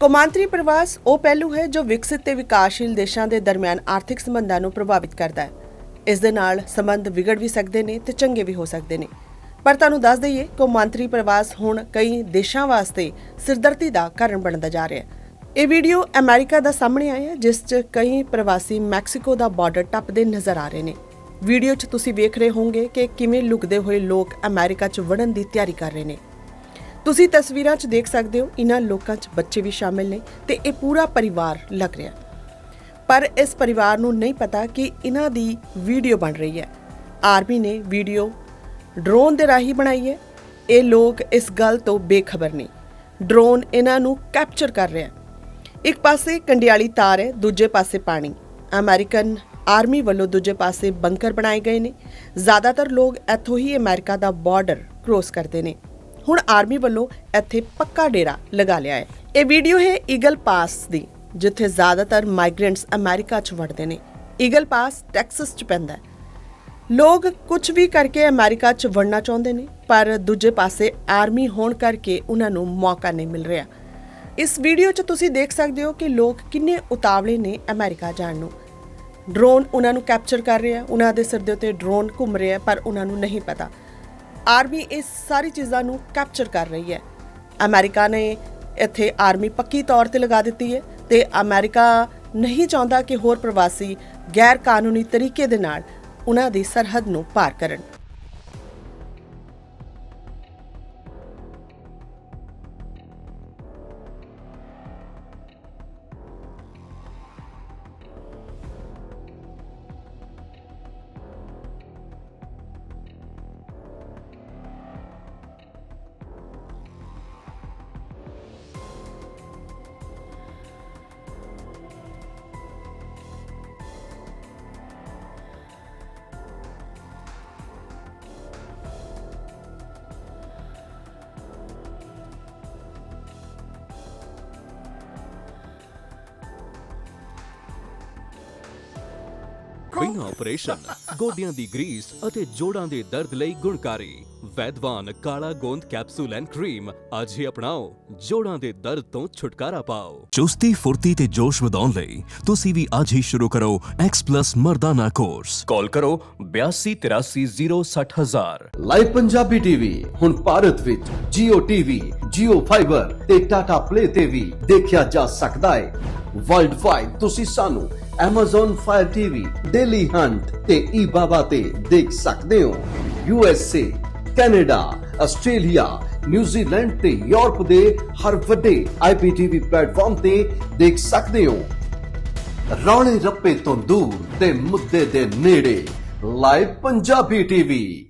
ਕੌਮਾਂਤਰੀ ਪ੍ਰਵਾਸ ਉਹ ਪਹਿਲੂ ਹੈ ਜੋ ਵਿਕਸਿਤ ਤੇ ਵਿਕਾਸਸ਼ੀਲ ਦੇਸ਼ਾਂ ਦੇ ਦਰਮਿਆਨ ਆਰਥਿਕ ਸੰਬੰਧਾਂ ਨੂੰ ਪ੍ਰਭਾਵਿਤ ਕਰਦਾ ਹੈ। ਇਸ ਦੇ ਨਾਲ ਸੰਬੰਧ ਵਿਗੜ ਵੀ ਸਕਦੇ ਨੇ ਤੇ ਚੰਗੇ ਵੀ ਹੋ ਸਕਦੇ ਨੇ। ਪਰ ਤੁਹਾਨੂੰ ਦੱਸ ਦਈਏ, ਕੌਮਾਂਤਰੀ ਪ੍ਰਵਾਸ ਹੁਣ ਕਈ ਦੇਸ਼ਾਂ ਵਾਸਤੇ ਸਿਰਦਰਦੀ ਦਾ ਕਾਰਨ ਬਣਦਾ ਜਾ ਰਿਹਾ ਹੈ। ਇਹ ਵੀਡੀਓ ਅਮਰੀਕਾ ਦਾ ਸਾਹਮਣੇ ਆਇਆ ਜਿਸ 'ਚ ਕਈ ਪ੍ਰਵਾਸੀ ਮੈਕਸੀਕੋ ਦਾ ਬਾਰਡਰ ਟੱਪਦੇ ਨਜ਼ਰ ਆ ਰਹੇ ਨੇ। ਵੀਡੀਓ 'ਚ ਤੁਸੀਂ ਵੇਖ ਰਹੇ ਹੋਵੋਗੇ ਕਿ ਕਿਵੇਂ ਲੁਕਦੇ ਹੋਏ ਲੋਕ ਅਮਰੀਕਾ 'ਚ ਵੜਨ ਦੀ ਤਿਆਰੀ ਕਰ ਰਹੇ ਨੇ। ਤੁਸੀਂ ਤਸਵੀਰਾਂ 'ਚ ਦੇਖ ਸਕਦੇ ਹੋ ਇਹਨਾਂ ਲੋਕਾਂ 'ਚ ਬੱਚੇ ਵੀ ਸ਼ਾਮਿਲ ਨੇ ਤੇ ਇਹ ਪੂਰਾ ਪਰਿਵਾਰ ਲੱਗ ਰਿਹਾ। ਪਰ ਇਸ ਪਰਿਵਾਰ ਨੂੰ ਨਹੀਂ ਪਤਾ ਕਿ ਇਹਨਾਂ ਦੀ ਵੀਡੀਓ ਬਣ ਰਹੀ ਹੈ। ਆਰਮੀ ਨੇ ਵੀਡੀਓ ਡਰੋਨ ਦੇ ਰਾਹੀਂ ਬਣਾਈ ਹੈ। ਇਹ ਲੋਕ ਇਸ ਗੱਲ ਤੋਂ ਬੇਖਬਰ ਨੇ। ਡਰੋਨ ਇਹਨਾਂ ਨੂੰ ਕੈਪਚਰ ਕਰ ਰਿਹਾ ਇੱਕ ਪਾਸੇ ਕੰਡਿਆਲੀ ਤਾਰ ਹੈ, ਦੂਜੇ ਪਾਸੇ ਪਾਣੀ। ਅਮਰੀਕਨ ਆਰਮੀ ਵੱਲੋਂ ਦੂਜੇ ਪਾਸੇ ਬੰਕਰ ਬਣਾਏ ਗਏ ਨੇ। ਜ਼ਿਆਦਾਤਰ ਲੋਕ ਇੱਥੋਂ ਹੀ ਅਮਰੀਕਾ ਦਾ ਬਾਰਡਰ ਕ੍ਰੋਸ ਕਰਦੇ ਨੇ। ਹੁਣ ਆਰਮੀ ਵੱਲੋਂ ਇੱਥੇ ਪੱਕਾ ਡੇਰਾ ਲਗਾ ਲਿਆ ਹੈ। ਇਹ ਵੀਡੀਓ ਹੈ ਈਗਲ ਪਾਸ ਦੀ, ਜਿੱਥੇ ਜ਼ਿਆਦਾਤਰ ਮਾਈਗ੍ਰੈਂਟਸ ਅਮਰੀਕਾ 'ਚ ਵੜਦੇ ਨੇ। ਈਗਲ ਪਾਸ ਟੈਕਸਸ 'ਚ ਪੈਂਦਾ ਹੈ। ਲੋਕ ਕੁਝ ਵੀ ਕਰਕੇ ਅਮਰੀਕਾ 'ਚ ਵੜਨਾ ਚਾਹੁੰਦੇ ਨੇ, ਪਰ ਦੂਜੇ ਪਾਸੇ ਆਰਮੀ ਹੋਣ ਕਰਕੇ ਉਹਨਾਂ ਨੂੰ ਮੌਕਾ ਨਹੀਂ ਮਿਲ ਰਿਹਾ। ਇਸ ਵੀਡੀਓ 'ਚ ਤੁਸੀਂ ਦੇਖ ਸਕਦੇ ਹੋ ਕਿ ਲੋਕ ਕਿੰਨੇ ਉਤਾਵਲੇ ਨੇ ਅਮਰੀਕਾ ਜਾਣ ਨੂੰ। ਡਰੋਨ ਉਹਨਾਂ ਨੂੰ ਕੈਪਚਰ ਕਰ ਰਿਹਾ ਉਹਨਾਂ ਦੇ ਸਿਰ ਦੇ ਉੱਤੇ ਡਰੋਨ ਘੁੰਮ ਰਿਹਾ ਪਰ ਉਹਨਾਂ ਨੂੰ ਨਹੀਂ ਪਤਾ। ਆਰਮੀ ਇਸ ਸਾਰੀ ਚੀਜ਼ਾਂ ਨੂੰ ਕੈਪਚਰ ਕਰ ਰਹੀ ਹੈ। ਅਮਰੀਕਾ ਨੇ ਇੱਥੇ ਆਰਮੀ ਪੱਕੀ ਤੌਰ ਤੇ ਲਗਾ ਦਿੱਤੀ ਹੈ ਤੇ ਅਮਰੀਕਾ ਨਹੀਂ ਚਾਹੁੰਦਾ ਕਿ ਹੋਰ ਪ੍ਰਵਾਸੀ ਗੈਰ ਕਾਨੂੰਨੀ ਤਰੀਕੇ ਦੇ ਨਾਲ ਉਹਨਾਂ ਦੀ ਸਰਹੱਦ ਨੂੰ ਪਾਰ ਕਰਨ। ਬਿਨਾਂ ਆਪਰੇਸ਼ਨ ਗੋਡਿਆਂ ਦੀ ਗਰੀਸ ਅਤੇ ਜੋੜਾਂ ਦੇ ਦਰਦ ਲਈ ਗੁਣਕਾਰੀ। ਵੈਦਵਾਨ ਕਾਲਾ ਗੋਂਦ ਕੈਪਸੂਲ ਐਂਡ ਕਰੀਮ ਅੱਜ ਹੀ ਅਪਣਾਓ। ਜੋੜਾਂ ਦੇ ਦਰਦ ਤੋਂ ਛੁਟਕਾਰਾ ਪਾਓ। ਚੁਸਤੀ ਫੁਰਤੀ ਤੇ ਜੋਸ਼ ਵਧਾਉਣ ਲਈ ਤੁਸੀਂ ਵੀ ਅੱਜ ਹੀ ਸ਼ੁਰੂ ਕਰੋ X+ ਮਰਦਾਨਾ ਕੋਰਸ ਕਾਲ ਕਰੋ 8283060000 ਲਾਈਵ ਪੰਜਾਬੀ ਟੀਵੀ ਹੁਣ ਭਾਰਤ ਵਿੱਚ Jio TV, Jio Fiber ਤੇ Tata Play ਤੇ ਵੀ ਦੇਖਿਆ ਜਾ ਸਕਦਾ ਹੈ। ਵਰਲਡ ਵਾਈਡ ਤੁਸੀਂ ਸਾਨੂੰ Amazon Fire TV, Daily Hunt ਤੇ eBaba ਤੇ ਦੇਖ ਸਕਦੇ ਹੋ। USA, Canada, Australia, New Zealand ਤੇ ਯੂਰਪ ਦੇ ਹਰ ਵੱਡੇ IPTV ਪਲੇਟਫਾਰਮ ਤੇ ਦੇਖ ਸਕਦੇ ਹੋ। ਰੌਲੇ ਰੱਪੇ ਤੋਂ ਦੂਰ ਤੇ ਮੁੱਦੇ ਦੇ ਨੇੜੇ ਲਾਈਵ ਪੰਜਾਬੀ ਟੀਵੀ